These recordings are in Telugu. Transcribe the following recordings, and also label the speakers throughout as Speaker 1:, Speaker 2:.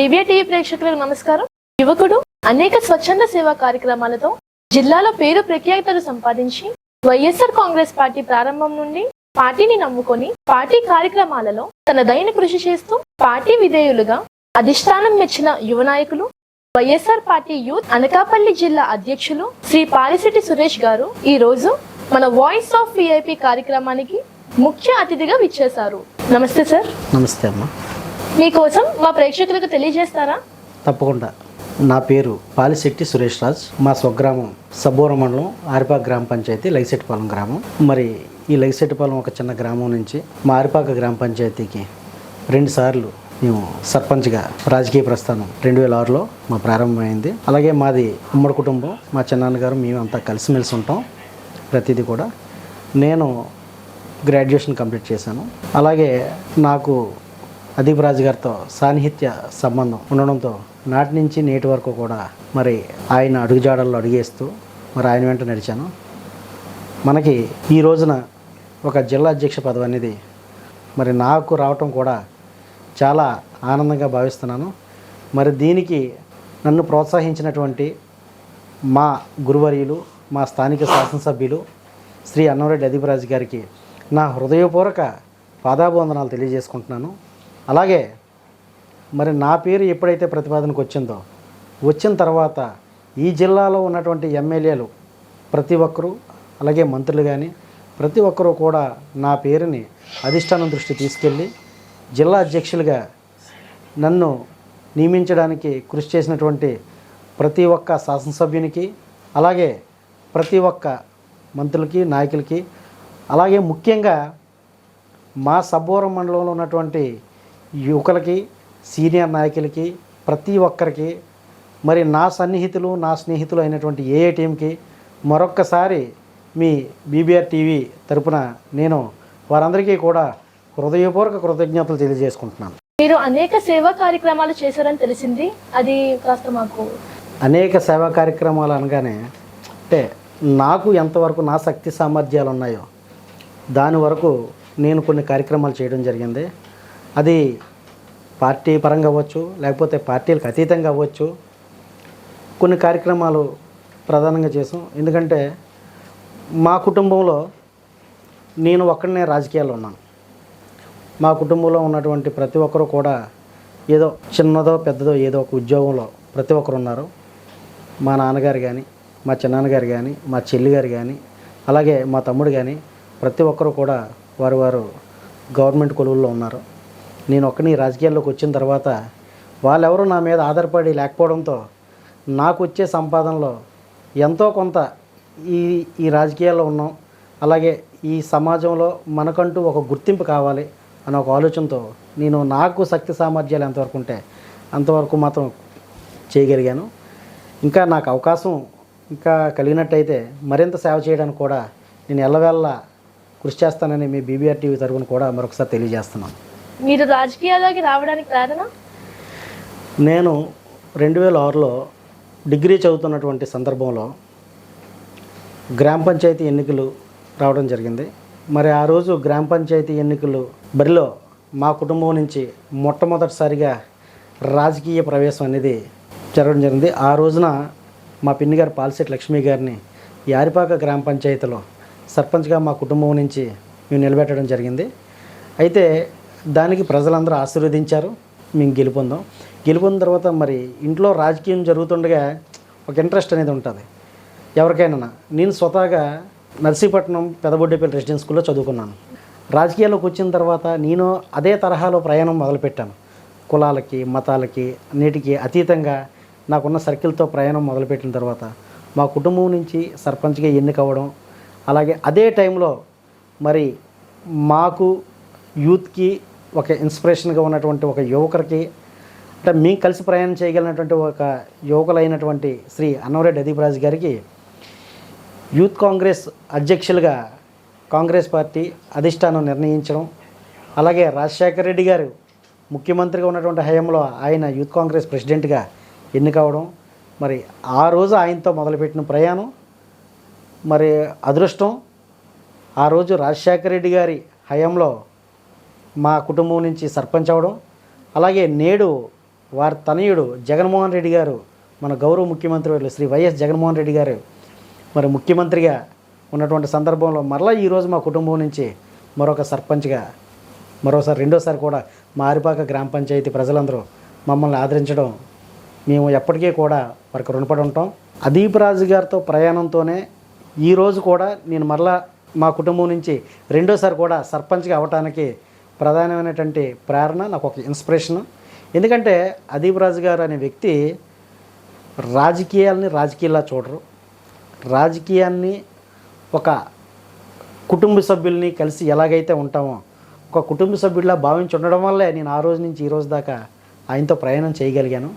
Speaker 1: దివ్య టీవీ ప్రేక్షకులకు నమస్కారం. యువకుడు అనేక స్వచ్ఛంద సేవా కార్యక్రమాలతో జిల్లాలో పేరు ప్రఖ్యాతలు సంపాదించి వైఎస్ఆర్ కాంగ్రెస్ పార్టీ ప్రారంభం నుండి పార్టీని నమ్ముకొని పార్టీ కార్యక్రమాలలో తన దైన కృషి చేస్తూ పార్టీ విధేయులుగా అధిష్టానం మెచ్చిన యువ నాయకులు వైఎస్ఆర్ పార్టీ యూత్ అనకాపల్లి జిల్లా అధ్యక్షులు శ్రీ పాలిశెట్టి సురేష్ గారు ఈ రోజు మన వాయిస్ ఆఫ్ విఐపి కార్యక్రమానికి ముఖ్య అతిథిగా విచ్చేశారు. నమస్తే సార్.
Speaker 2: నమస్తే అమ్మా.
Speaker 1: మీకోసం మా ప్రేక్షకులకు తెలియజేస్తారా?
Speaker 2: తప్పకుండా. నా పేరు పాలిశెట్టి సురేష్ రాజ్ మా స్వగ్రామం సబోర మండలం ఆరిపాక గ్రామ పంచాయతీ లైసెట్పాలెం గ్రామం. మరి ఈ లైసెట్పాలెం ఒక చిన్న గ్రామం నుంచి మా ఆరిపాక గ్రామ పంచాయతీకి రెండు సార్లు మేము సర్పంచ్గా రాజకీయ ప్రస్థానం రెండు వేల ఆరులో మా ప్రారంభమైంది. అలాగే మాది ఉమ్మడి కుటుంబం. మా చిన్నాన్నగారు మేమంతా కలిసిమెలిసి ఉంటాం ప్రతిదీ కూడా. నేను గ్రాడ్యుయేషన్ కంప్లీట్ చేశాను. అలాగే నాకు అదీప్ రాజు గారితో సాన్నిహిత్య సంబంధం ఉండడంతో నాటి నుంచి నేటి వరకు కూడా మరి ఆయన అడుగుజాడల్లో అడిగేస్తూ మరి ఆయన వెంట నడిచాను. మనకి ఈ రోజున ఒక జిల్లా అధ్యక్ష పదవి అనేది మరి నాకు రావటం కూడా చాలా ఆనందంగా భావిస్తున్నాను. మరి దీనికి నన్ను ప్రోత్సహించినటువంటి మా గురువర్యులు మా స్థానిక శాసనసభ్యులు శ్రీ అన్నవరెడ్డి అదీపరాజు గారికి నా హృదయపూర్వక పాదాభివందనాలు తెలియజేసుకుంటున్నాను. అలాగే మరి నా పేరు ఎప్పుడైతే ప్రతిపాదనకు వచ్చిందో వచ్చిన తర్వాత ఈ జిల్లాలో ఉన్నటువంటి ఎమ్మెల్యేలు ప్రతి ఒక్కరూ అలాగే మంత్రులు కానీ ప్రతి ఒక్కరూ కూడా నా పేరుని అధిష్టానం దృష్టి తీసుకెళ్ళి జిల్లా అధ్యక్షులుగా నన్ను నియమించడానికి కృషి చేసినటువంటి ప్రతి ఒక్క శాసనసభ్యునికి అలాగే ప్రతి ఒక్క మంత్రులకి నాయకులకి అలాగే ముఖ్యంగా మా సబ్బోరం మండలంలో ఉన్నటువంటి యువకులకి సీనియర్ నాయకులకి ప్రతి ఒక్కరికి మరి నా సన్నిహితులు నా స్నేహితులు అయినటువంటి ఏఏ టీంకి మరొక్కసారి మీ బీబీఆర్ టీవీ తరపున నేను వారందరికీ కూడా హృదయపూర్వక కృతజ్ఞతలు తెలియజేసుకుంటున్నాను.
Speaker 1: మీరు అనేక సేవా కార్యక్రమాలు చేశారని తెలిసింది. అది కాస్త మాకు?
Speaker 2: అనేక సేవా కార్యక్రమాలు అనగానే అంటే నాకు ఎంతవరకు నా శక్తి సామర్థ్యాలు ఉన్నాయో దాని వరకు నేను కొన్ని కార్యక్రమాలు చేయడం జరిగింది. అది పార్టీ పరంగా అవ్వచ్చు లేకపోతే పార్టీలకు అతీతంగా అవ్వచ్చు. కొన్ని కార్యక్రమాలు ప్రధానంగా చేసాం ఎందుకంటే మా కుటుంబంలో నేను ఒక్కడనే రాజకీయాల్లో ఉన్నాను. మా కుటుంబంలో ఉన్నటువంటి ప్రతి ఒక్కరు కూడా ఏదో చిన్నదో పెద్దదో ఏదో ఒక ఉద్యోగంలో ప్రతి ఒక్కరు ఉన్నారు. మా నాన్నగారు కానీ మా చిన్నాన్నగారు కానీ మా చెల్లి గారు కానీ అలాగే మా తమ్ముడు కానీ ప్రతి ఒక్కరు కూడా వారు వారు గవర్నమెంట్ కొలువుల్లో ఉన్నారు. నేను ఒక్కని రాజకీయాల్లోకి వచ్చిన తర్వాత వాళ్ళెవరూ నా మీద ఆధారపడి లేకపోవడంతో నాకు వచ్చే సంపాదనలో ఎంతో కొంత ఈ ఈ రాజకీయాల్లో ఉన్నాం. అలాగే ఈ సమాజంలో మనకంటూ ఒక గుర్తింపు కావాలి అనే ఒక ఆలోచనతో నేను నాకు శక్తి సామర్థ్యాలు ఎంతవరకు ఉంటే అంతవరకు మాత్రం చేయగలిగాను. ఇంకా నాకు అవకాశం ఇంకా కలిగినట్టయితే మరింత సేవ చేయడానికి కూడా నేను ఎల్లవేళ్ళ కృషి చేస్తానని మీ బీబీఆర్ టీవీ తరఫున కూడా మరొకసారి తెలియజేస్తున్నాను.
Speaker 1: మీరు రాజకీయాల్లోకి రావడానికి కారణం?
Speaker 2: నేను రెండు వేల ఆరులో డిగ్రీ చదువుతున్నటువంటి సందర్భంలో గ్రామ పంచాయతీ ఎన్నికలు రావడం జరిగింది. మరి ఆ రోజు గ్రామ పంచాయతీ ఎన్నికలు బరిలో మా కుటుంబం నుంచి మొట్టమొదటిసారిగా రాజకీయ ప్రవేశం అనేది జరగడం జరిగింది. ఆ రోజున మా పిన్ని గారు పాలశెట్టి లక్ష్మి గారిని యారిపాక గ్రామ పంచాయతీలో సర్పంచ్గా మా కుటుంబం నుంచి మేము నిలబెట్టడం జరిగింది. అయితే దానికి ప్రజలందరూ ఆశీర్వదించారు. మేము గెలుపొందాం. గెలుపొందిన తర్వాత మరి ఇంట్లో రాజకీయం జరుగుతుండగా ఒక ఇంట్రెస్ట్ అనేది ఉంటుంది. ఎవరికైనా నేను స్వతహాగా నర్సీపట్నం పెదబొడ్డేపల్లి రెసిడెన్స్ స్కూల్లో చదువుకున్నాను. రాజకీయాల్లోకి వచ్చిన తర్వాత నేను అదే తరహాలో ప్రయాణం మొదలుపెట్టాను. కులాలకి మతాలకి అన్నిటికీ అతీతంగా నాకున్న సర్కిల్తో ప్రయాణం మొదలుపెట్టిన తర్వాత మా కుటుంబం నుంచి సర్పంచ్గా ఎన్నికవ్వడం అలాగే అదే టైంలో మరి మాకు యూత్కి ఒక ఇన్స్పిరేషన్గా ఉన్నటువంటి ఒక యువకుడికి అంటే మేము కలిసి ప్రయాణం చేయగలిగినటువంటి ఒక యువకులైనటువంటి శ్రీ అన్నవరెడ్డి అదీపరాజు గారికి యూత్ కాంగ్రెస్ అధ్యక్షులుగా కాంగ్రెస్ పార్టీ అధిష్టానం నిర్ణయించడం అలాగే రాజశేఖర రెడ్డి గారు ముఖ్యమంత్రిగా ఉన్నటువంటి హయాంలో ఆయన యూత్ కాంగ్రెస్ ప్రెసిడెంట్గా ఎన్నికవడం మరి ఆ రోజు ఆయనతో మొదలుపెట్టిన ప్రయాణం మరి అదృష్టం ఆ రోజు రాజశేఖర రెడ్డి గారి హయాంలో మా కుటుంబం నుంచి సర్పంచ్ అవడం అలాగే నేడు వారి తనయుడు జగన్మోహన్ రెడ్డి గారు మన గౌరవ ముఖ్యమంత్రి వర్యులు శ్రీ వైఎస్ జగన్మోహన్ రెడ్డి గారు మరి ముఖ్యమంత్రిగా ఉన్నటువంటి సందర్భంలో మరలా ఈరోజు మా కుటుంబం నుంచి మరొక సర్పంచ్గా మరోసారి రెండోసారి కూడా మా ఆరిపాక గ్రామ పంచాయతీ ప్రజలందరూ మమ్మల్ని ఆదరించడం మేము ఎప్పటికీ కూడా వారికి రుణపడి ఉంటాం. అదీప్ రాజు గారితో ప్రయాణంతోనే ఈరోజు కూడా నేను మరలా మా కుటుంబం నుంచి రెండోసారి కూడా సర్పంచ్గా అవ్వటానికి ప్రధానమైనటువంటి ప్రేరణ నాకు ఒక ఇన్స్పిరేషన్ ఎందుకంటే అదీప్ రాజు గారు అనే వ్యక్తి రాజకీయాల్ని రాజకీయాల్లో చూడరు. రాజకీయాన్ని ఒక కుటుంబ సభ్యుల్ని కలిసి ఎలాగైతే ఉంటామో ఒక కుటుంబ సభ్యుడిలా భావించి ఉండడం వల్లే నేను ఆ రోజు నుంచి ఈ రోజు దాకా ఆయనతో ప్రయాణం చేయగలిగాను.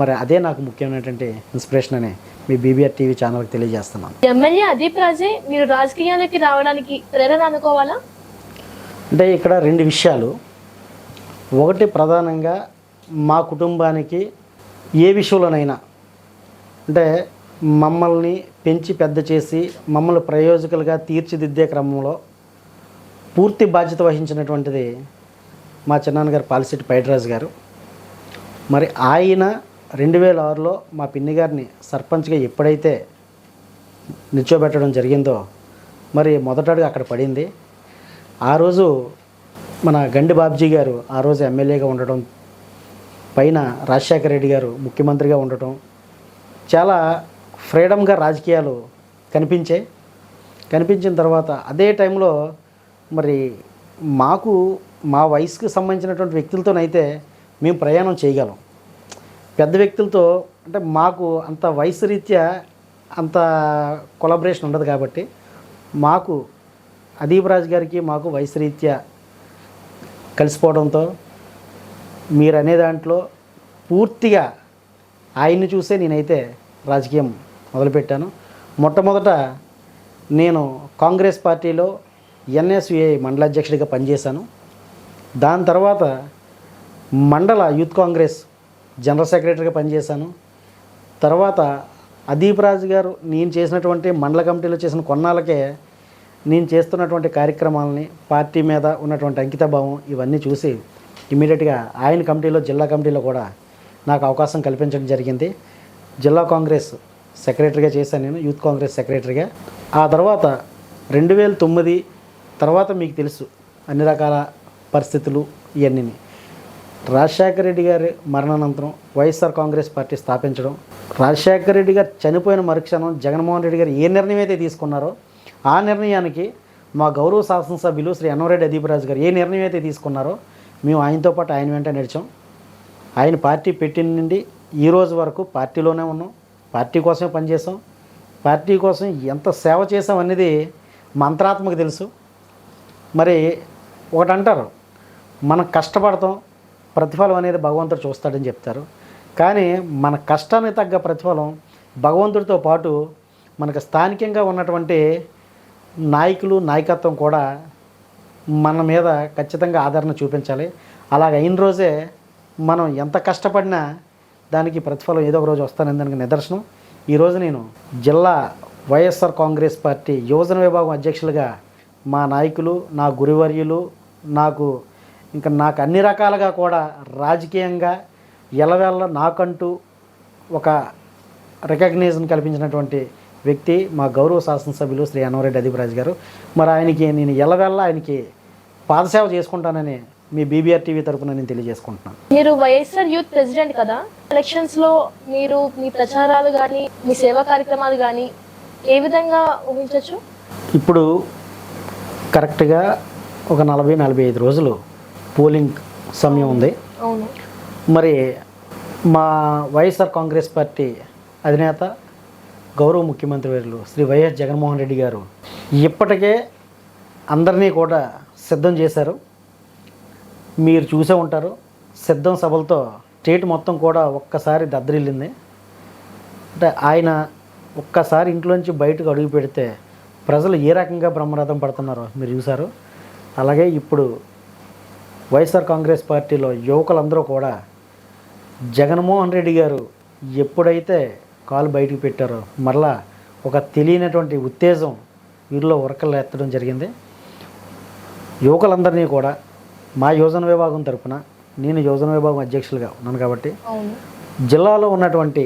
Speaker 2: మరి అదే నాకు ముఖ్యమైనటువంటి ఇన్స్పిరేషన్ అని మీ బీబీఆర్ టీవీ ఛానల్కి తెలియజేస్తున్నాను.
Speaker 1: ఎమ్మెల్యే అదీప్ రాజే మీరు రాజకీయాలకి రావడానికి ప్రేరణ అనుకోవాలా?
Speaker 2: అంటే ఇక్కడ రెండు విషయాలు. ఒకటి ప్రధానంగా మా కుటుంబానికి ఏ విషయంలోనైనా అంటే మమ్మల్ని పెంచి పెద్ద చేసి మమ్మల్ని ప్రయోజకులుగా తీర్చిదిద్దే క్రమంలో పూర్తి బాధ్యత వహించినటువంటిది మా చిన్నాన్నగారు పాలిసిటి పైటరాజు గారు. మరి ఆయన రెండు వేల ఆరులో మా పిన్ని గారిని సర్పంచ్గా ఎప్పుడైతే నిల్చోబెట్టడం జరిగిందో మరి మొదటగా అక్కడ పడింది. ఆ రోజు మన గండి బాబ్జీ గారు ఆ రోజు ఎమ్మెల్యేగా ఉండటం పైన రాజశేఖర రెడ్డి గారు ముఖ్యమంత్రిగా ఉండటం చాలా ఫ్రీడమ్గా రాజకీయాలు కనిపించాయి. కనిపించిన తర్వాత అదే టైంలో మరి మాకు మా వయసుకు సంబంధించినటువంటి వ్యక్తులతోనైతే మేము ప్రయాణం చేయగలం. పెద్ద వ్యక్తులతో అంటే మాకు అంత వయసు రీత్యా అంత కొలాబరేషన్ ఉండదు కాబట్టి మాకు అదీప్ రాజు గారికి మాకు వయసురీత్యా కలిసిపోవడంతో మీరు అనే దాంట్లో పూర్తిగా ఆయన్ని చూసే నేనైతే రాజకీయం మొదలుపెట్టాను. మొట్టమొదట నేను కాంగ్రెస్ పార్టీలో ఎన్ఎస్యుఐ మండల అధ్యక్షుడిగా పనిచేశాను. దాని తర్వాత మండల యూత్ కాంగ్రెస్ జనరల్ సెక్రటరీగా పనిచేశాను. తర్వాత అదీప్ రాజు గారు నేను చేసినటువంటి మండల కమిటీలో చేసిన కొన్నాళ్ళకే నేను చేస్తున్నటువంటి కార్యక్రమాలని పార్టీ మీద ఉన్నటువంటి అంకితభావం ఇవన్నీ చూసి ఇమీడియట్గా ఆయన కమిటీలో జిల్లా కమిటీలో కూడా నాకు అవకాశం కల్పించడం జరిగింది. జిల్లా కాంగ్రెస్ సెక్రటరీగా చేశాను నేను యూత్ కాంగ్రెస్ సెక్రటరీగా. ఆ తర్వాత రెండు వేల తొమ్మిది తర్వాత మీకు తెలుసు అన్ని రకాల పరిస్థితులు ఇవన్నీ రాజశేఖర రెడ్డి గారి మరణానంతరం వైఎస్ఆర్ కాంగ్రెస్ పార్టీ స్థాపించడం రాజశేఖర రెడ్డి గారు చనిపోయిన మరుక్షణం జగన్మోహన్ రెడ్డి గారు ఏ నిర్ణయం అయితే తీసుకున్నారో ఆ నిర్ణయానికి మా గౌరవ శాసనసభ్యులు శ్రీ అన్నవరెడ్డి అదీపరాజు గారు ఏ నిర్ణయం అయితే తీసుకున్నారో మేము ఆయనతో పాటు ఆయన వెంట నడిచాం ఆయన పార్టీ పెట్టిన నుండి ఈ రోజు వరకు పార్టీలోనే ఉన్నాం. పార్టీ కోసమే పనిచేసాం పార్టీ కోసం ఎంత సేవ చేసాం అనేది మంత్రాత్మకు తెలుసు. మరి ఒకటి అంటారు మనం కష్టపడతాం ప్రతిఫలం అనేది భగవంతుడు చూస్తాడని చెప్తారు. కానీ మన కష్టానికి తగ్గ ప్రతిఫలం భగవంతుడితో పాటు మనకు స్థానికంగా ఉన్నటువంటి నాయకులు నాయకత్వం కూడా మన మీద ఖచ్చితంగా ఆదరణ చూపించాలి. అలాగ అయిన రోజే మనం ఎంత కష్టపడినా దానికి ప్రతిఫలం ఏదో ఒక రోజు వస్తానని దానికి నిదర్శనం. ఈరోజు నేను జిల్లా వైఎస్ఆర్ కాంగ్రెస్ పార్టీ యువజన విభాగం అధ్యక్షులుగా మా నాయకులు నా గురువర్యులు నాకు ఇంకా నాకు అన్ని రకాలుగా కూడా రాజకీయంగా ఎలవెల్ల నాకంటూ ఒక రికగ్నైజన్ కల్పించినటువంటి వ్యక్తి మా గౌరవ శాసనసభ్యులు శ్రీ అన్నవరెడ్డి అదీపరాజు గారు. మరి ఆయనకి నేను ఎల్లవెల్ల ఆయనకి పాదసేవ చేసుకుంటానని మీ బీబీఆర్ టీవీ తరపున నేను తెలియజేసుకుంటున్నాను.
Speaker 1: మీరు వైఎస్ఆర్ యూత్ ప్రెసిడెంట్ కదా? ఎలక్షన్స్లో మీరు మీ ప్రచారాలు కానీ మీ సేవా కార్యక్రమాలు కానీ ఏ విధంగా ఊహించవచ్చు
Speaker 2: ఇప్పుడు కరెక్ట్గా ఒక నలభై నలభై ఐదు రోజులు పోలింగ్ సమయం ఉంది.
Speaker 1: అవును.
Speaker 2: మరి మా వైఎస్ఆర్ కాంగ్రెస్ పార్టీ అధినేత గౌరవ ముఖ్యమంత్రి వర్యులు శ్రీ వైఎస్ జగన్మోహన్ రెడ్డి గారు ఇప్పటికే అందరినీ కూడా సిద్ధం చేశారు. మీరు చూసే ఉంటారు. సిద్ధం సభలతో స్టేట్ మొత్తం కూడా ఒక్కసారి దద్దరిల్లింది. అంటే ఆయన ఒక్కసారి ఇంట్లోంచి బయటకు అడుగు పెడితే ప్రజలు ఏ రకంగా బ్రహ్మరథం పడుతున్నారో మీరు చూశారు. అలాగే ఇప్పుడు వైఎస్ఆర్ కాంగ్రెస్ పార్టీలో యువకులందరూ కూడా జగన్మోహన్ రెడ్డి గారు ఎప్పుడైతే కాలు బయటకు పెట్టారో. మరలా ఒక తెలియనటువంటి ఉత్తేజం వీరిలో ఉరకలు ఎత్తడం జరిగింది. యువకులందరినీ కూడా మా యువజన విభాగం తరపున నేను యోజన విభాగం అధ్యక్షులుగా ఉన్నాను కాబట్టి జిల్లాలో ఉన్నటువంటి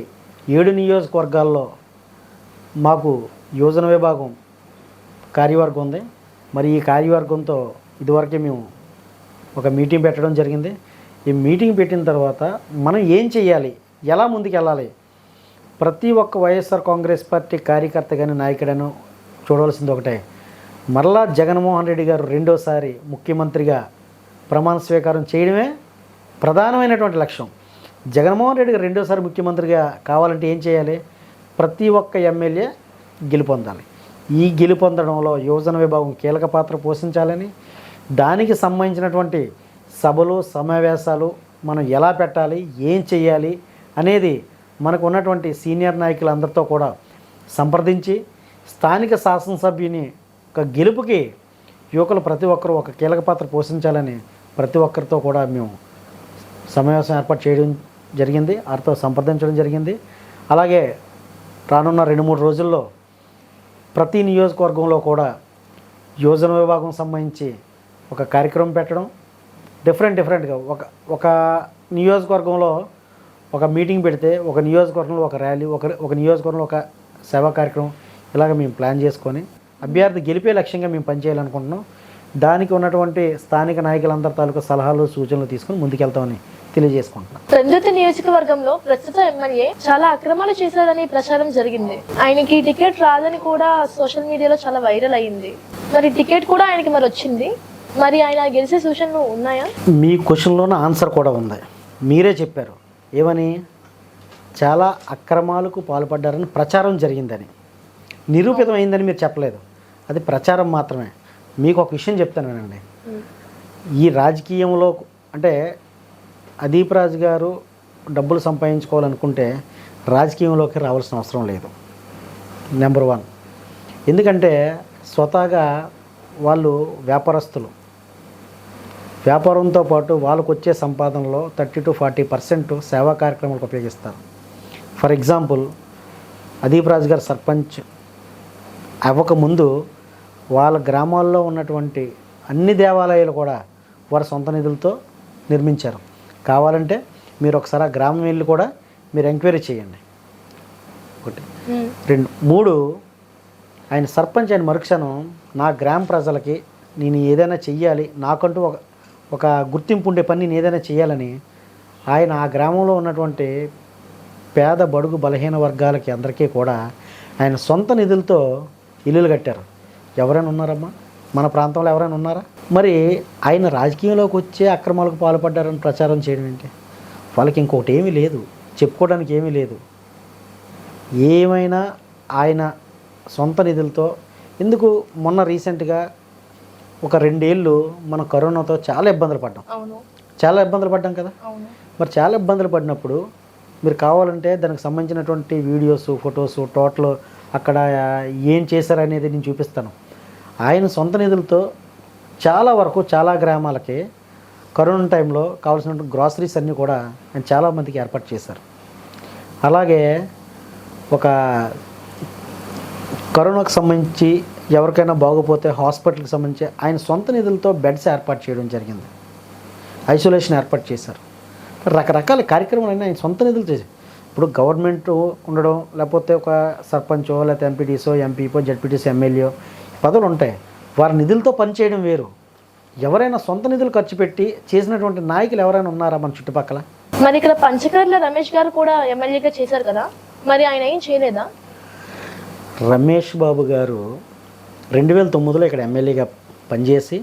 Speaker 2: ఏడు నియోజకవర్గాల్లో మాకు యోజన విభాగం కార్యవర్గం ఉంది. మరి ఈ కార్యవర్గంతో ఇదివరకే మేము ఒక మీటింగ్ పెట్టడం జరిగింది. ఈ మీటింగ్ పెట్టిన తర్వాత మనం ఏం చేయాలి ఎలా ముందుకు వెళ్ళాలి ప్రతి ఒక్క వైఎస్ఆర్ కాంగ్రెస్ పార్టీ కార్యకర్త కానీ నాయకుడను చూడవలసింది ఒకటే. మరలా జగన్మోహన్ రెడ్డి గారు రెండోసారి ముఖ్యమంత్రిగా ప్రమాణ స్వీకారం చేయడమే ప్రధానమైనటువంటి లక్ష్యం. జగన్మోహన్ రెడ్డి గారు రెండోసారి ముఖ్యమంత్రిగా కావాలంటే ఏం చేయాలి? ప్రతి ఒక్క ఎమ్మెల్యే గెలుపొందాలి ఈ గెలుపొందడంలో యువజన విభాగం కీలక పాత్ర పోషించాలని దానికి సంబంధించినటువంటి సభలు సమావేశాలు మనం ఎలా పెట్టాలి? ఏం చేయాలి? అనేది మనకు ఉన్నటువంటి సీనియర్ నాయకులందరితో కూడా సంప్రదించి స్థానిక శాసనసభ్యుని ఒక గెలుపుకి యువకులు ప్రతి ఒక్కరూ ఒక కీలక పాత్ర పోషించాలని ప్రతి ఒక్కరితో కూడా మేము సమావేశం ఏర్పాటు చేయడం జరిగింది వారితో సంప్రదించడం జరిగింది. అలాగే రానున్న రెండు మూడు రోజుల్లో ప్రతి నియోజకవర్గంలో కూడా యోజన విభాగం సంబంధించి ఒక కార్యక్రమం పెట్టడం డిఫరెంట్ డిఫరెంట్గా ఒక ఒక నియోజకవర్గంలో ఒక మీటింగ్ పెడితే ఒక నియోజకవర్గంలో ఒక ర్యాలీ ఒక ఒక నియోజకవర్గంలో ఒక సేవా కార్యక్రమం ఇలాగ మేము ప్లాన్ చేసుకొని అభ్యర్థి గెలిపే లక్ష్యంగా మేము పనిచేయాలనుకుంటున్నాం. దానికి ఉన్నటువంటి స్థానిక నాయకులందరి తాలూకా సలహాలు సూచనలు తీసుకొని ముందుకెళ్తామని తెలియజేసుకుంటున్నాం.
Speaker 1: ప్రస్తుత నియోజకవర్గంలో ప్రస్తుత ఎమ్మెల్యే చాలా అక్రమాలు చేశారని ప్రచారం జరిగింది. ఆయనకి టికెట్ రాదని కూడా సోషల్ మీడియాలో చాలా వైరల్ అయింది. మరి టికెట్ కూడా ఆయనకి మరి వచ్చింది. మరి ఆయన గెలిచే సూచనలు ఉన్నాయా?
Speaker 2: మీ క్వశ్చన్లోనే ఆన్సర్ కూడా ఉంది. మీరే చెప్పారు. ఏమని? చాలా అక్రమాలకు పాల్పడ్డారని ప్రచారం జరిగిందని. నిరూపితమైందని మీరు చెప్పలేదు. అది ప్రచారం మాత్రమే. మీకు ఒక విషయం చెప్తాను వినండి. ఈ రాజకీయంలో అంటే అదీప్ రాజు గారు డబ్బులు సంపాదించుకోవాలనుకుంటే రాజకీయంలోకి రావాల్సిన అవసరం లేదు. నెంబర్ వన్ ఎందుకంటే స్వతహాగా వాళ్ళు వ్యాపారస్తులు. వ్యాపారంతో పాటు వాళ్ళకు వచ్చే సంపాదనలో థర్టీ టు ఫార్టీ పర్సెంట్ సేవా కార్యక్రమాలకు ఉపయోగిస్తారు. ఫర్ ఎగ్జాంపుల్ అదీప్ రాజు గారు సర్పంచ్ అవ్వకముందు వాళ్ళ గ్రామాల్లో ఉన్నటువంటి అన్ని దేవాలయాలు కూడా వారి సొంత నిధులతో నిర్మించారు. కావాలంటే మీరు ఒకసారి ఆ గ్రామం వెళ్ళి కూడా మీరు ఎంక్వైరీ చేయండి. ఒకటి. రెండు. మూడు ఆయన సర్పంచ్ అయిన మరుక్షణం నా గ్రామ ప్రజలకి నేను ఏదైనా చెయ్యాలి నాకంటూ ఒక ఒక గుర్తింపు ఉండే పని నేను ఏదైనా చేయాలని ఆయన ఆ గ్రామంలో ఉన్నటువంటి పేద బడుగు బలహీన వర్గాలకి అందరికీ కూడా ఆయన సొంత నిధులతో ఇల్లులు కట్టారు. ఎవరైనా ఉన్నారమ్మా? మన ప్రాంతంలో ఎవరైనా ఉన్నారా? మరి ఆయన రాజకీయంలోకి వచ్చే అక్రమాలకు పాల్పడ్డారని ప్రచారం చేయడం ఏంటి? వాళ్ళకి ఇంకొకటి ఏమీ లేదు. చెప్పుకోవడానికి ఏమీ లేదు. ఏమైనా ఆయన సొంత నిధులతో ఎందుకు మొన్న రీసెంట్గా ఒక రెండేళ్ళు మన కరోనాతో చాలా ఇబ్బందులు పడ్డాం. చాలా ఇబ్బందులు పడ్డాం కదా? మరి చాలా ఇబ్బందులు పడినప్పుడు మీరు కావాలంటే దానికి సంబంధించినటువంటి వీడియోస్ ఫొటోస్ టోటల్ అక్కడ ఏం చేశారనేది నేను చూపిస్తాను. ఆయన సొంత నిధులతో చాలా వరకు చాలా గ్రామాలకి కరోనా టైంలో కావాల్సిన గ్రాసరీస్ అన్నీ కూడా ఆయన చాలామందికి ఏర్పాటు చేశారు. అలాగే ఒక కరోనాకు సంబంధించి ఎవరికైనా బాగోపోతే హాస్పిటల్కి సంబంధించి ఆయన సొంత నిధులతో బెడ్స్ ఏర్పాటు చేయడం జరిగింది. ఐసోలేషన్ ఏర్పాటు చేశారు. రకరకాల కార్యక్రమాలు ఆయన సొంత నిధులు చేసి ఇప్పుడు గవర్నమెంట్ ఉండడం లేకపోతే ఒక సర్పంచో లేకపోతే ఎంపీటీసో ఎంపీపో జడ్పీటీసో ఎమ్మెల్యే పదవులు ఉంటాయి. వారి నిధులతో పనిచేయడం వేరు. ఎవరైనా సొంత నిధులు ఖర్చు పెట్టి చేసినటువంటి నాయకులు ఎవరైనా ఉన్నారా మన చుట్టుపక్కల?
Speaker 1: మరి ఇక్కడ పంచకర్ల రమేష్ గారు కూడా ఎమ్మెల్యేగా చేశారు కదా. మరి ఆయన ఏం చేయలేదా?
Speaker 2: రమేష్ బాబు గారు రెండు వేల తొమ్మిదిలో ఇక్కడ ఎమ్మెల్యేగా పనిచేసి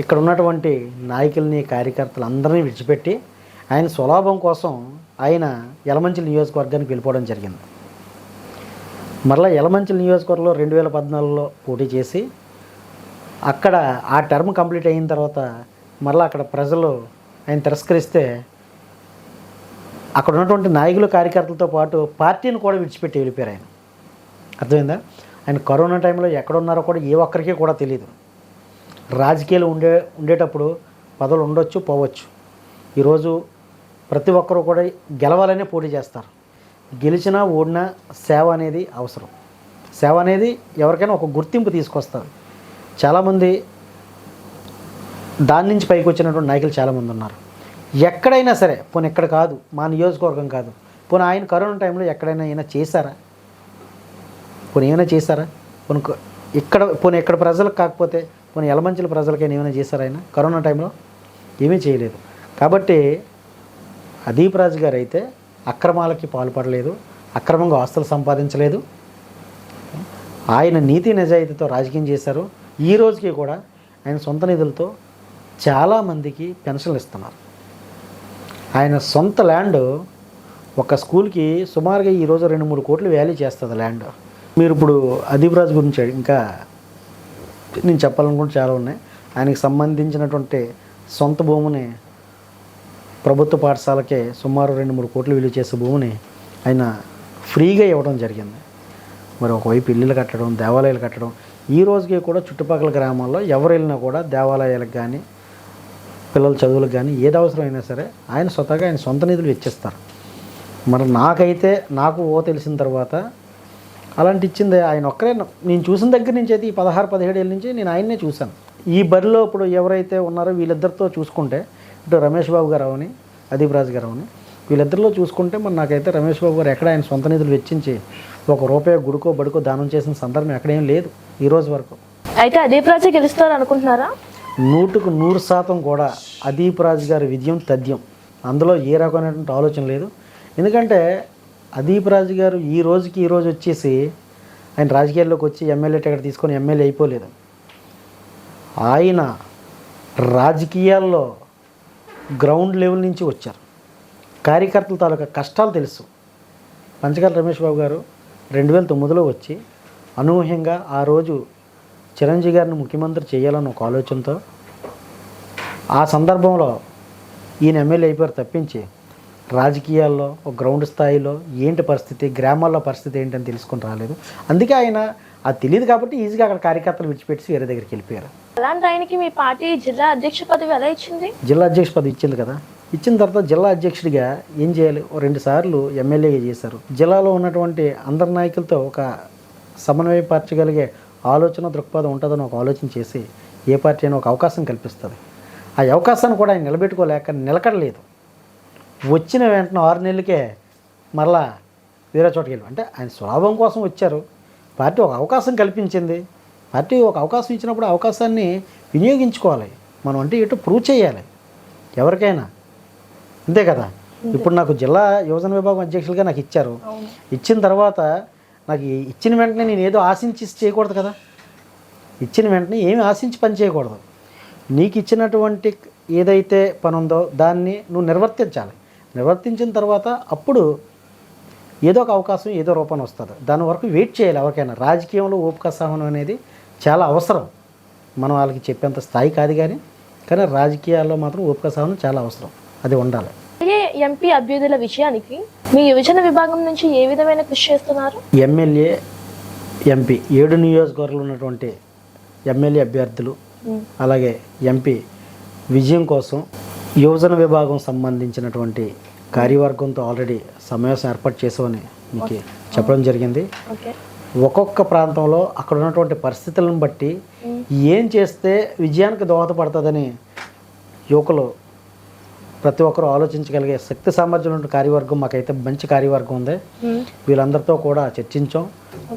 Speaker 2: ఇక్కడ ఉన్నటువంటి నాయకుల్ని కార్యకర్తలు అందరినీ విడిచిపెట్టి ఆయన స్వలాభం కోసం ఆయన యలమంచిలి నియోజకవర్గానికి వెళ్ళిపోవడం జరిగింది. మరలా యలమంచిలి నియోజకవర్గంలో రెండు వేల పద్నాలుగులో పోటీ చేసి అక్కడ ఆ టర్మ్ కంప్లీట్ అయిన తర్వాత మరలా అక్కడ ప్రజలు ఆయన తిరస్కరిస్తే అక్కడ ఉన్నటువంటి నాయకులు కార్యకర్తలతో పాటు పార్టీని కూడా విడిచిపెట్టి వెళ్ళిపోయారు ఆయన. అర్థమైందా? ఆయన కరోనా టైంలో ఎక్కడ ఉన్నారో కూడా ఏ ఒక్కరికి కూడా తెలియదు రాజకీయాలు ఉండే ఉండేటప్పుడు పదవులు ఉండొచ్చు పోవచ్చు. ఈరోజు ప్రతి ఒక్కరూ కూడా గెలవాలనే పోటీ చేస్తారు. గెలిచినా ఓడినా సేవ అనేది అవసరం. సేవ అనేది ఎవరికైనా ఒక గుర్తింపు తీసుకొస్తారు. చాలామంది దాని నుంచి పైకి వచ్చినటువంటి నాయకులు చాలామంది ఉన్నారు. ఎక్కడైనా సరే పోనీ ఎక్కడ కాదు మా నియోజకవర్గం కాదు పోనీ ఆయన కరోనా టైంలో ఎక్కడైనా అయినా చేశారా? పోనీ ఏమైనా చేశారా? పోనీ ఇక్కడ పోనీ ఎక్కడ ప్రజలకు కాకపోతే పోనీ ఎలమంచుల ప్రజలకైనా ఏమైనా చేశారా ఆయన? కరోనా టైంలో ఏమీ చేయలేదు. కాబట్టి అదీప్ రాజు గారు అయితే అక్రమాలకి పాల్పడలేదు అక్రమంగా ఆస్తులు సంపాదించలేదు. ఆయన నీతి నిజాయితీతో రాజకీయం చేశారు. ఈ రోజుకి కూడా ఆయన సొంత నిధులతో చాలామందికి పెన్షన్లు ఇస్తున్నారు. ఆయన సొంత ల్యాండ్ ఒక స్కూల్కి సుమారుగా ఈరోజు రెండు మూడు కోట్లు వాల్యూ చేస్తుంది ల్యాండ్. మీరు ఇప్పుడు అదీప్ రాజు గురించి ఇంకా నేను చెప్పాలనుకుంటే చాలా ఉన్నాయి. ఆయనకి సంబంధించినటువంటి సొంత భూమిని ప్రభుత్వ పాఠశాలకే సుమారు రెండు మూడు కోట్లు విలువ చేసే భూమిని ఆయన ఫ్రీగా ఇవ్వడం జరిగింది. మరి ఒకవైపు ఇల్లులు కట్టడం దేవాలయాలు కట్టడం ఈ రోజుకి కూడా చుట్టుపక్కల గ్రామాల్లో ఎవరు వెళ్ళినా కూడా దేవాలయాలకు కానీ పిల్లల చదువులకు కానీ ఏది అవసరమైనా సరే ఆయన స్వతహాగా ఆయన సొంత నిధులు ఇచ్చేస్తారు. మరి నాకైతే నాకు ఓ తెలిసిన తర్వాత అలాంటి ఇచ్చింది ఆయన ఒక్కరే. నేను చూసిన దగ్గర నుంచి అయితే ఈ పదహారు పదిహేడు ఏళ్ళ నుంచి నేను ఆయన్నే చూశాను. ఈ బరిలో ఇప్పుడు ఎవరైతే ఉన్నారో వీళ్ళిద్దరితో చూసుకుంటే ఇటు రమేష్ బాబు గారు అవని అదీప్ రాజు గారు అవని వీళ్ళిద్దరిలో చూసుకుంటే మరి నాకైతే రమేష్ బాబు గారు ఎక్కడ ఆయన సొంత నిధులు వెచ్చించి ఒక రూపాయి గుడికో బడుకో దానం చేసిన సందర్భం ఎక్కడేం లేదు ఈ రోజు వరకు.
Speaker 1: అయితే అదీప్ రాజే గెలుస్తారు అనుకుంటున్నారా?
Speaker 2: నూటుకు నూరు శాతం కూడా అదీప్ రాజు గారి విజయం తథ్యం. అందులో ఏ రకమైనటువంటి ఆలోచన లేదు. ఎందుకంటే అదీప్ రాజు గారు ఈ రోజుకి ఈ రోజు వచ్చేసి ఆయన రాజకీయాల్లోకి వచ్చి ఎమ్మెల్యే టికెట్ తీసుకొని ఎమ్మెల్యే అయిపోలేదు. ఆయన రాజకీయాల్లో గ్రౌండ్ లెవెల్ నుంచి వచ్చారు. కార్యకర్తల తాలూకా కష్టాలు తెలుసు. పంచగల రమేష్ బాబు గారు రెండు వేల తొమ్మిదిలో వచ్చి అనూహ్యంగా ఆ రోజు చిరంజీవి గారిని ముఖ్యమంత్రి చేయాలని ఒక ఆలోచనతో ఆ సందర్భంలో ఈయన ఎమ్మెల్యే అయిపోయారు తప్పించి రాజకీయాల్లో ఒక గ్రౌండ్ స్థాయిలో ఏంటి పరిస్థితి గ్రామాల్లో పరిస్థితి ఏంటని తెలుసుకొని రాలేదు. అందుకే ఆయన అది తెలియదు కాబట్టి ఈజీగా అక్కడ కార్యకర్తలు విడిచిపెట్టి వేరే దగ్గరికి వెళ్ళిపోయారు.
Speaker 1: అలాంటి ఆయనకి మీ పార్టీ జిల్లా అధ్యక్ష పదవి ఎలా ఇచ్చింది?
Speaker 2: జిల్లా అధ్యక్ష పదవి ఇచ్చింది కదా. ఇచ్చిన తర్వాత జిల్లా అధ్యక్షుడిగా ఏం చేయాలి? రెండు సార్లు ఎమ్మెల్యేగా చేశారు. జిల్లాలో ఉన్నటువంటి అందరి నాయకులతో ఒక సమన్వయపరచగలిగే ఆలోచన దృక్పథం ఉంటుందని ఒక ఆలోచన చేసి ఏ పార్టీ అయినా ఒక అవకాశం కల్పిస్తుంది. ఆ అవకాశాన్ని కూడా ఆయన నిలబెట్టుకోలేక నిలకడలేదు. వచ్చిన వెంటనే ఆరు నెలలకే మరలా వేరే చోటుకి వెళ్ళి. అంటే ఆయన స్వలాభం కోసం వచ్చారు. పార్టీ ఒక అవకాశం కల్పించింది. పార్టీ ఒక అవకాశం ఇచ్చినప్పుడు అవకాశాన్ని వినియోగించుకోవాలి. మనం అంటే ఇటు ప్రూవ్ చేయాలి. ఎవరికైనా. అంతే కదా? ఇప్పుడు నాకు జిల్లా యువజన విభాగం అధ్యక్షులుగా నాకు ఇచ్చారు. ఇచ్చిన తర్వాత నాకు ఇచ్చిన వెంటనే నేను ఏదో ఆశించి చేయకూడదు కదా? ఇచ్చిన వెంటనే ఏమి ఆశించి పని చేయకూడదు. నీకు ఇచ్చినటువంటి ఏదైతే పని ఉందో దాన్ని నువ్వు నిర్వర్తించాలి. నిర్వర్తించిన తర్వాత అప్పుడు ఏదో ఒక అవకాశం ఏదో రూపం వస్తుంది. దాని వరకు వెయిట్ చేయాలి ఎవరికైనా. రాజకీయంలో ఓపిక సహనం అనేది చాలా అవసరం. మనం వాళ్ళకి చెప్పేంత స్థాయి కాదు కానీ కానీ రాజకీయాల్లో మాత్రం ఓపిక సహనం చాలా అవసరం. అది ఉండాలి.
Speaker 1: ఎంపీ అభ్యర్థుల విషయానికి మీ యువజన విభాగం నుంచి ఏ విధమైన కృషి చేస్తున్నారు?
Speaker 2: MLA MP. ఏడు నియోజకవర్గాలు ఉన్నటువంటి ఎమ్మెల్యే అభ్యర్థులు అలాగే ఎంపీ విజయం కోసం యువజన విభాగం సంబంధించినటువంటి కార్యవర్గంతో ఆల్రెడీ సమావేశం ఏర్పాటు చేసామని మీకు చెప్పడం జరిగింది. ఒక్కొక్క ప్రాంతంలో అక్కడ ఉన్నటువంటి పరిస్థితులను బట్టి ఏం చేస్తే విజయానికి దోహదపడుతుందని యువకులు ప్రతి ఒక్కరూ ఆలోచించగలిగే శక్తి సామర్థ్యం ఉన్న కార్యవర్గం మాకైతే మంచి కార్యవర్గం ఉంది. వీళ్ళందరితో కూడా చర్చించాం.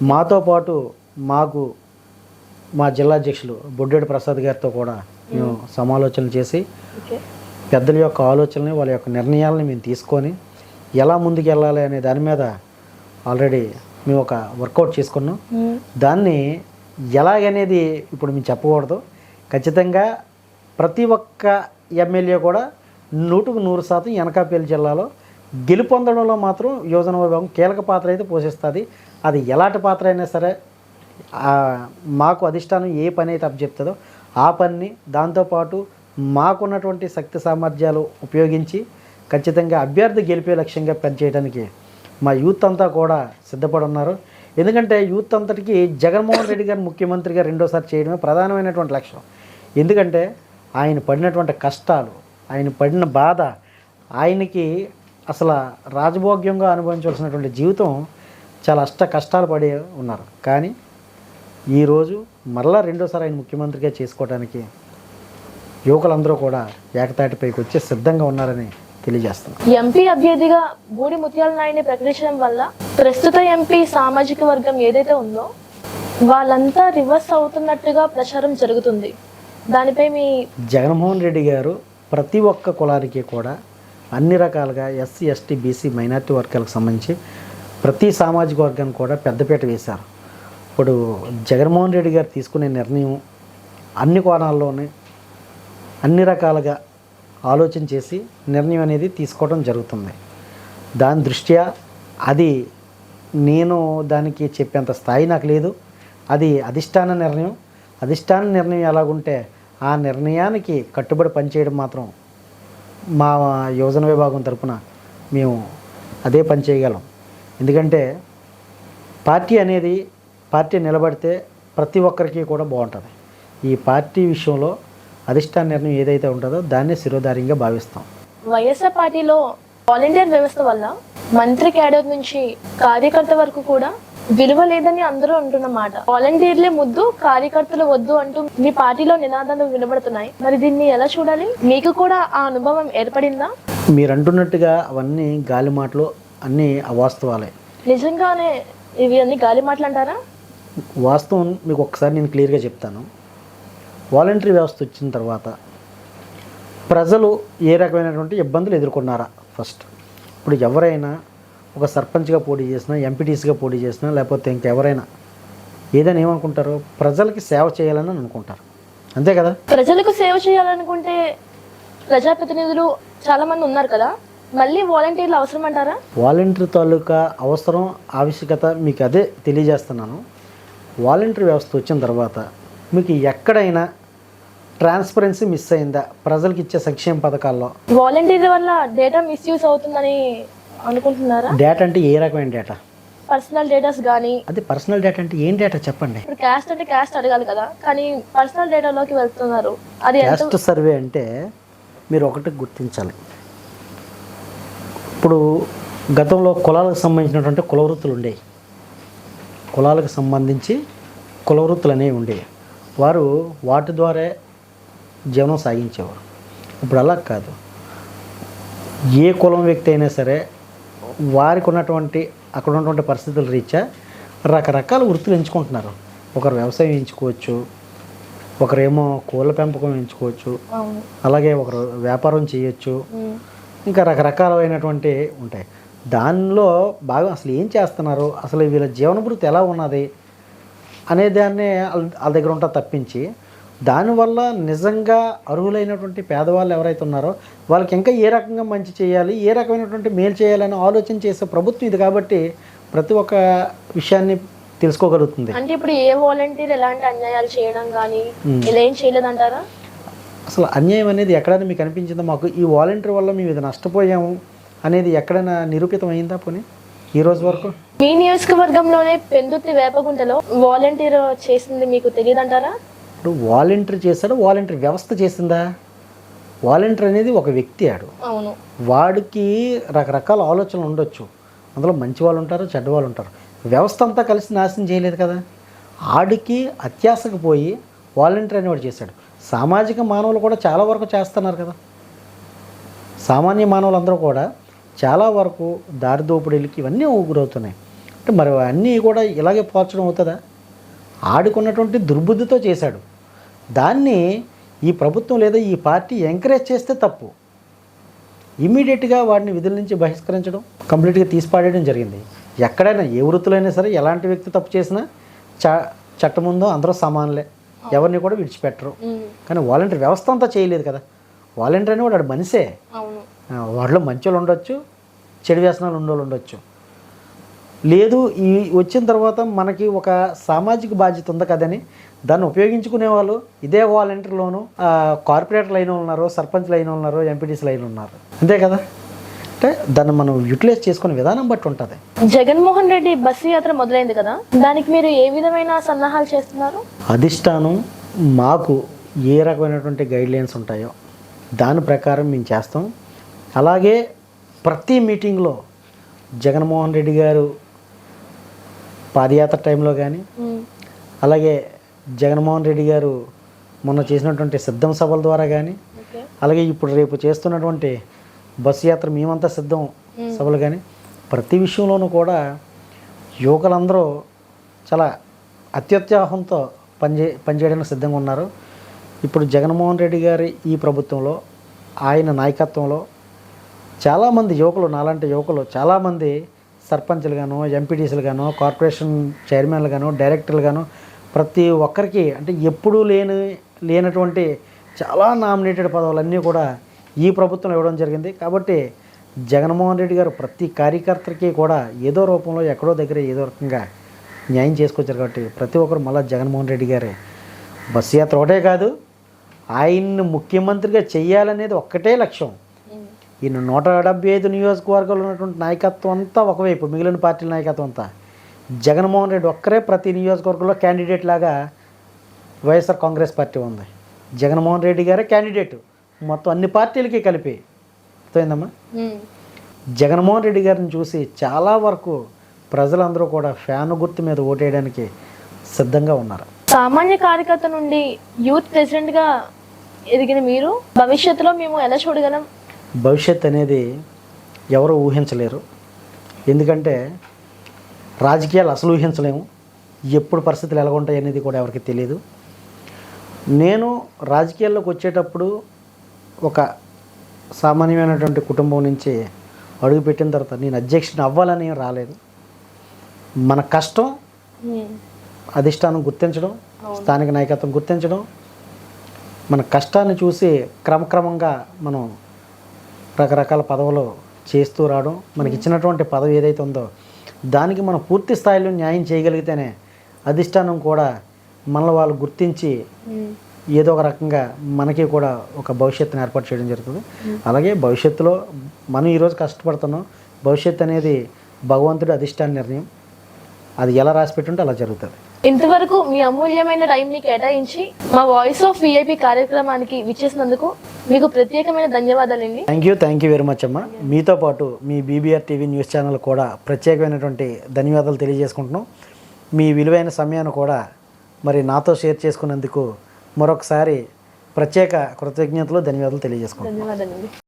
Speaker 2: మాతో పాటు మాకు మా జిల్లా అధ్యక్షులు బొడ్డేడు ప్రసాద్ గారితో కూడా మేము సమాలోచనలు చేసి పెద్దల యొక్క ఆలోచనని వాళ్ళ యొక్క నిర్ణయాలని మేము తీసుకొని ఎలా ముందుకు వెళ్ళాలి అనే దాని మీద ఆల్రెడీ మేము ఒక వర్కౌట్ చేసుకున్నాం. దాన్ని ఎలాగనేది ఇప్పుడు మేము చెప్పకూడదు. ఖచ్చితంగా ప్రతి ఒక్క ఎమ్మెల్యే కూడా నూటుకు నూరు శాతం అనకాపల్లి జిల్లాలో గెలుపొందడంలో మాత్రం యోజన విభాగం కీలక పాత్ర అయితే పోషిస్తుంది. అది ఎలాంటి పాత్ర అయినా సరే మాకు అధిష్టానం ఏ పని అయితే అప్పచెప్తుందో ఆ పనిని దాంతోపాటు మాకున్నటువంటి శక్తి సామర్థ్యాలు ఉపయోగించి ఖచ్చితంగా అభ్యర్థి గెలిపే లక్ష్యంగా పనిచేయడానికి మా యూత్ అంతా కూడా సిద్ధపడి ఉన్నారు ఎందుకంటే యూత్ అంతటికి జగన్మోహన్ రెడ్డి గారు ముఖ్యమంత్రిగా రెండోసారి చేయడమే ప్రధానమైనటువంటి లక్ష్యం. ఎందుకంటే ఆయన పడినటువంటి కష్టాలు ఆయన పడిన బాధ ఆయనకి అసలు రాజభోగ్యంగా అనుభవించవలసినటువంటి జీవితం చాలా అష్ట కష్టాలు పడి ఉన్నారు. కానీ ఈరోజు మరలా రెండోసారి ఆయన ముఖ్యమంత్రిగా చేసుకోవడానికి యువకులందరూ కూడా ఏకతాటిపైకి వచ్చి సిద్ధంగా ఉన్నారని తెలియజేస్తున్నాం.
Speaker 1: ఎంపీ అభ్యర్థిగా బూడి ముత్యాల నాయుడిని ప్రకటించడం వల్ల ప్రస్తుత ఎంపీ సామాజిక వర్గం ఏదైతే ఉందో వాళ్ళంతా రివర్స్ అవుతున్నట్టుగా ప్రచారం జరుగుతుంది. దానిపై మీ
Speaker 2: జగన్మోహన్ రెడ్డి గారు ప్రతి ఒక్క కులానికి కూడా అన్ని రకాలుగా ఎస్సీ ఎస్టీ బీసీ మైనార్టీ వర్గాలకు సంబంధించి ప్రతి సామాజిక వర్గానికి కూడా పెద్దపీట వేశారు. ఇప్పుడు జగన్మోహన్ రెడ్డి గారు తీసుకునే నిర్ణయం అన్ని కోణాల్లోనే అన్ని రకాలుగా ఆలోచన చేసి నిర్ణయం అనేది తీసుకోవడం జరుగుతుంది. దాని దృష్ట్యా అది నేను దానికి చెప్పేంత స్థాయి నాకు లేదు. అది అధిష్టాన నిర్ణయం. అధిష్టాన నిర్ణయం ఎలాగుంటే ఆ నిర్ణయానికి కట్టుబడి పనిచేయడం మాత్రం మా యోజన విభాగం తరపున మేము అదే పని చేయగలం. ఎందుకంటే పార్టీ అనేది పార్టీ నిలబడితే ప్రతి ఒక్కరికి కూడా బాగుంటుంది. ఈ పార్టీ విషయంలో అధిష్టాన నిర్ణయం ఏదైతే ఉంటుందో దాన్నే శిరోధార్యంగా భావిస్తాం.
Speaker 1: వైఎస్ఆర్ పార్టీలో వాలంటీర్ వ్యవస్థ వల్ల మంత్రి క్యాడర్ నుంచి కార్యకర్త వరకు కూడా విలువ లేదని అందరూ అంటున్న మాట. వాలంటీర్లే ముద్దు కార్యకర్తలు వద్దు అంటూ మీ పార్టీలో నినాదాలు వినబడుతున్నాయి. మరి దీన్ని ఎలా చూడాలి? మీకు కూడా ఆ అనుభవం ఏర్పడిందా?
Speaker 2: మీరు అంటున్నట్టుగా అవన్నీ గాలి మాటలు అన్నీ అవాస్తవాలే.
Speaker 1: నిజంగానే ఇవి అన్ని గాలి మాటలు అంటారా
Speaker 2: వాస్తవం మీకు ఒకసారి నేను క్లియర్గా చెప్తాను. వాలంటరీ వ్యవస్థ వచ్చిన తర్వాత ప్రజలు ఏ రకమైనటువంటి ఇబ్బందులు ఎదుర్కొన్నారా? ఫస్ట్ ఇప్పుడు ఎవరైనా ఒక సర్పంచ్గా పోటీ చేసినా ఎంపీటీసీగా పోటీ చేసినా లేకపోతే ఇంకెవరైనా ఏదైనా ఏమనుకుంటారు ప్రజలకి సేవ చేయాలని అనుకుంటారు. అంతే కదా?
Speaker 1: ప్రజలకు సేవ చేయాలనుకుంటే ప్రజాప్రతినిధులు చాలా మంది ఉన్నారు కదా. మళ్ళీ వాలంటీర్లు అవసరం అంటారా
Speaker 2: వాలంటరీ తాలూకా అవసరం ఆవశ్యకత మీకు అదే తెలియజేస్తున్నాను. వాలంటరీ వ్యవస్థ వచ్చిన తర్వాత మీకు ఎక్కడైనా ట్రాన్స్పరెన్సీ మిస్ అయిందా? ప్రజలకు ఇచ్చే సంక్షేమ పథకాల్లో?
Speaker 1: వాలంటీర్ వల్ల డేటా మిస్యూజ్ అవుతుందని అనుకుంటున్నారా?
Speaker 2: డేటా అంటే ఏ రకమైన డేటా?
Speaker 1: పర్సనల్ డేటాస్ కానీ
Speaker 2: అది పర్సనల్ డేటా అంటే ఏం డేటా చెప్పండి?
Speaker 1: ఇప్పుడు క్యాస్ట్ అంటే క్యాస్ట్ అడగాలి కదా కానీ పర్సనల్ డేటాలోకి వెళ్తున్నారు. అది
Speaker 2: క్యాస్ట్ సర్వే అంటే మీరు ఒకటి గుర్తించాలి. ఇప్పుడు గతంలో కులాలకు సంబంధించినటువంటి కుల వృత్తులు ఉండేవి. కులాలకు సంబంధించి కుల వృత్తులు అనేవి ఉండేవి. వారు వాటి ద్వారా జీవనం సాగించేవారు. ఇప్పుడు అలా కాదు. ఏ కులం వ్యక్తి అయినా సరే వారికి ఉన్నటువంటి అక్కడ ఉన్నటువంటి పరిస్థితుల రీత్యా రకరకాల వృత్తులు ఎంచుకుంటున్నారు. ఒకరు వ్యవసాయం ఎంచుకోవచ్చు ఒకరేమో కోళ్ళ పెంపకం ఎంచుకోవచ్చు అలాగే ఒకరు వ్యాపారం చేయొచ్చు. ఇంకా రకరకాలైనటువంటి ఉంటాయి. దానిలో బాగా అసలు ఏం చేస్తున్నారు? అసలు వీళ్ళ జీవనభృతి ఎలా ఉన్నది? అనే దాన్నే వాళ్ళ వాళ్ళ దగ్గర ఉంటా తప్పించి దానివల్ల నిజంగా అర్హులైనటువంటి పేదవాళ్ళు ఎవరైతే ఉన్నారో వాళ్ళకి ఇంకా ఏ రకంగా మంచి చేయాలి ఏ రకమైనటువంటి మేలు చేయాలని ఆలోచన చేసే ప్రభుత్వం ఇది కాబట్టి ప్రతి ఒక్క విషయాన్ని తెలుసుకోగలుగుతుంది.
Speaker 1: అంటే ఇప్పుడు ఏ వాలంటీర్ ఎలాంటి అన్యాయాలు చేయడం కానీ. ఇలా ఏం చేయలేదంటారా?
Speaker 2: అసలు అన్యాయం అనేది ఎక్కడైనా మీకు అనిపించిందో? మాకు ఈ వాలంటీర్ వల్ల మేము ఇది నష్టపోయాము అనేది ఎక్కడైనా నిరూపితం అయిందా పోనీ? ఈ రోజు వరకు?
Speaker 1: మీ నియోజకవర్గంలోనే పెందుర్తి వేపగుంటలో వాలంటీర్ చేసింది మీకు తెలియదంటారా?
Speaker 2: ఇప్పుడు వాలంటీర్ చేశాడు వాలంటీర్ వ్యవస్థ చేసిందా? వాలంటీర్ అనేది ఒక వ్యక్తి ఆడు.
Speaker 1: అవును.
Speaker 2: వాడికి రకరకాల ఆలోచనలు ఉండొచ్చు. అందులో మంచి వాళ్ళు ఉంటారు చెడ్డ వాళ్ళు ఉంటారు. వ్యవస్థ అంతా కలిసి నాశనం చేయలేదు కదా? ఆడికి అత్యాశకు పోయి వాలంటీర్ అనేవాడు చేశాడు. సామాజిక మానవులు కూడా చాలా వరకు చేస్తున్నారు కదా? సామాన్య మానవులందరూ కూడా చాలా వరకు దారి దోపిడీలకి ఇవన్నీ గురవుతున్నాయి అంటే మరి అన్నీ కూడా ఇలాగే పోల్చడం అవుతుందా? ఆడుకున్నటువంటి దుర్బుద్ధితో చేశాడు. దాన్ని ఈ ప్రభుత్వం లేదా ఈ పార్టీ ఎంకరేజ్ చేస్తే తప్పు. ఇమీడియట్గా వాడిని విధుల నుంచి బహిష్కరించడం కంప్లీట్గా తీసిపాడేయడం జరిగింది. ఎక్కడైనా ఏ వృత్తులో అయినా సరే ఎలాంటి వ్యక్తి తప్పు చేసినా చ చట్టం ముందు అందరూ సమానులే. ఎవరిని కూడా విడిచిపెట్టరు. కానీ వాలంటీర్ వ్యవస్థ అంతా చేయలేదు కదా. వాలంటీర్ అని వాడు మనిషే. వాడిలో మంచి వాళ్ళు ఉండొచ్చు చెడు వ్యసనాలు ఉండోళ్ళు ఉండొచ్చు. లేదు ఈ వచ్చిన తర్వాత మనకి ఒక సామాజిక బాధ్యత ఉంది కదని దాన్ని ఉపయోగించుకునే వాళ్ళు ఇదే వాలంటీర్లోను కార్పొరేటర్లు అయిన వాళ్ళు ఉన్నారు సర్పంచ్లు అయిన వాళ్ళు ఉన్నారు ఎంపీటీసీలు అయిన ఉన్నారు అంతే కదా? అంటే దాన్ని మనం యూటిలైజ్ చేసుకునే విధానం బట్టి ఉంటుంది.
Speaker 1: జగన్మోహన్ రెడ్డి బస్సు యాత్ర మొదలైంది కదా దానికి మీరు ఏ విధమైన సన్నాహాలు చేస్తున్నారు?
Speaker 2: అధిష్టానం మాకు ఏ రకమైనటువంటి గైడ్ లైన్స్ ఉంటాయో దాని ప్రకారం మేము చేస్తాం. అలాగే ప్రతి మీటింగ్లో జగన్మోహన్ రెడ్డి గారు పాదయాత్ర టైంలో కానీ. అలాగే జగన్మోహన్ రెడ్డి గారు మొన్న చేసినటువంటి సిద్ధం సభల ద్వారా కానీ అలాగే ఇప్పుడు రేపు చేస్తున్నటువంటి బస్సు యాత్ర మేమంతా సిద్ధం సభలు కానీ ప్రతి విషయంలోనూ కూడా యువకులందరూ చాలా అత్యుత్సాహంతో పనిచే పనిచేయడానికి సిద్ధంగా ఉన్నారు. ఇప్పుడు జగన్మోహన్ రెడ్డి గారి ఈ ప్రభుత్వంలో ఆయన నాయకత్వంలో చాలామంది యువకులు నాలాంటి యువకులు చాలామంది సర్పంచ్లు గాను ఎంపీటీసీలు గాను కార్పొరేషన్ చైర్మన్లు గాను డైరెక్టర్లు గాను ప్రతి ఒక్కరికి అంటే ఎప్పుడూ లేని లేనటువంటి చాలా నామినేటెడ్ పదవులన్నీ కూడా ఈ ప్రభుత్వం ఇవ్వడం జరిగింది. కాబట్టి జగన్మోహన్ రెడ్డి గారు ప్రతి కార్యకర్తకి కూడా ఏదో రూపంలో ఎక్కడో దగ్గర ఏదో రకంగా న్యాయం చేసుకొచ్చారు కాబట్టి ప్రతి ఒక్కరు మళ్ళీ జగన్మోహన్ రెడ్డి గారే. బస్సు యాత్ర ఒకటే కాదు ఆయన్ని ముఖ్యమంత్రిగా చేయాలనేది ఒక్కటే లక్ష్యం. ఈయన నూట డెబ్బై ఐదు నియోజకవర్గాలు ఉన్నటువంటి నాయకత్వం అంతా ఒకవైపు మిగిలిన పార్టీల నాయకత్వం అంతా. జగన్మోహన్ రెడ్డి ఒక్కరే ప్రతి నియోజకవర్గంలో క్యాండిడేట్ లాగా వైఎస్ఆర్ కాంగ్రెస్ పార్టీ ఉంది. జగన్మోహన్ రెడ్డి గారే క్యాండిడేట్ మొత్తం అన్ని పార్టీలకి కలిపి. అర్థమైందమ్మా. జగన్మోహన్ రెడ్డి గారిని చూసి చాలా వరకు ప్రజలందరూ కూడా ఫ్యాన్ గుర్తు మీద ఓటేయడానికి సిద్ధంగా ఉన్నారు.
Speaker 1: సామాన్య కార్యకర్త నుండి యూత్ ప్రెసిడెంట్గా ఎదిగిన మీరు భవిష్యత్తులో మేము ఎలా చూడగలం?
Speaker 2: భవిష్యత్ అనేది ఎవరు ఊహించలేరు. ఎందుకంటే రాజకీయాలు అసలు ఊహించలేము. ఎప్పుడు పరిస్థితులు ఎలా ఉంటాయి అనేది కూడా ఎవరికి తెలియదు నేను రాజకీయాల్లోకి వచ్చేటప్పుడు ఒక సామాన్యమైనటువంటి కుటుంబం నుంచి అడుగుపెట్టిన తర్వాత నేను అధ్యక్షుని అవ్వాలని రాలేదు. మన కష్టం. అధిష్టానం గుర్తించడం స్థానిక నాయకత్వం గుర్తించడం మన కష్టాన్ని చూసి క్రమక్రమంగా మనం రకరకాల పదవులు చేస్తూ రావడం మనకి ఇచ్చినటువంటి పదవి ఏదైతే ఉందో దానికి మనం పూర్తి స్థాయిలో న్యాయం చేయగలిగితేనే అధిష్టానం కూడా మనల్ని వాళ్ళు గుర్తించి. ఏదో ఒక రకంగా మనకి కూడా ఒక భవిష్యత్తుని ఏర్పాటు చేయడం జరుగుతుంది. అలాగే భవిష్యత్తులో మనం ఈరోజు కష్టపడుతున్నాం. భవిష్యత్తు అనేది భగవంతుడి అధిష్టాన నిర్ణయం. అది ఎలా రాసి పెట్టుంటే అలా జరుగుతుంది.
Speaker 1: ఇంతవరకు మీ అమూల్యమైన టైంని కేటాయించి మా వాయిస్ ఆఫ్ విఐపి కార్యక్రమానికి విచ్చేసినందుకు మీకు ప్రత్యేకమైన ధన్యవాదాలండి.
Speaker 2: Thank you thank you very much అమ్మ. మీతో పాటు మీ బీబీఆర్ టీవీ న్యూస్ ఛానల్ కూడా ప్రత్యేకమైనటువంటి ధన్యవాదాలు తెలియజేసుకుంటున్నాం. మీ విలువైన సమయాన్ని కూడా మరి నాతో షేర్ చేసుకున్నందుకు మరొకసారి ప్రత్యేక కృతజ్ఞతలు ధన్యవాదాలు తెలియజేసుకుంటున్నాం.
Speaker 1: ధన్యవాదాలండి.